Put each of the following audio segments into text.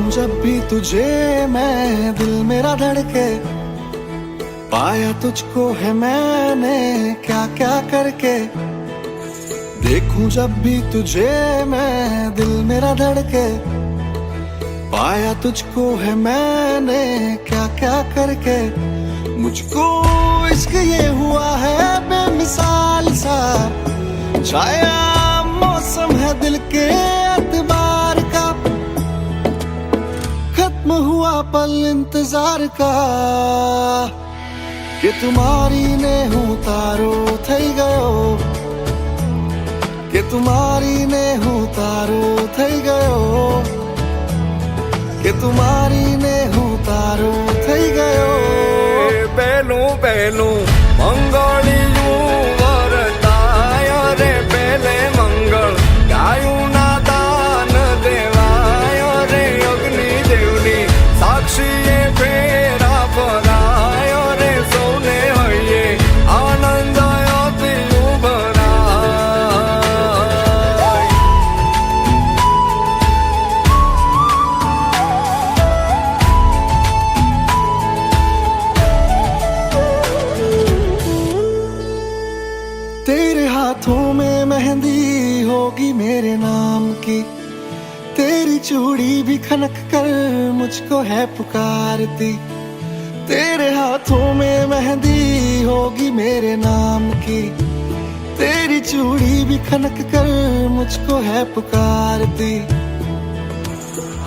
देखूँ जब भी तुझे मैं, दिल मेरा धड़के। पाया तुझको है मैंने क्या क्या करके। देखूँ जब भी तुझे मैं, दिल मेरा धड़के। पाया तुझको है मैंने क्या क्या करके। मुझको इश्क ये हुआ है बेमिसाल सा। छाया मौसम है दिल के खत्म हुआ पल इंतजार का કે તુમારી ને હું તારો થઈ ગયો કે તુમારી ને હું તારો થઈ ગયો કે તુમારી ને હું તારો થઈ ગયો પહેલું પહેલું મંગળિયું तेरे हाथों में मेहंदी होगी मेरे नाम की। तेरी चूड़ी भी खनक कर मुझको है पुकारती। तेरे हाथों में मेहंदी होगी मेरे नाम की। तेरी चूड़ी भी खनक कर मुझको है पुकारती।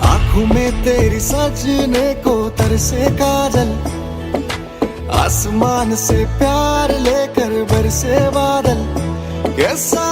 आँखों में तेरी सजने को तरसे काजल आसमान से प्यार लेकर बरसे बादल कैसा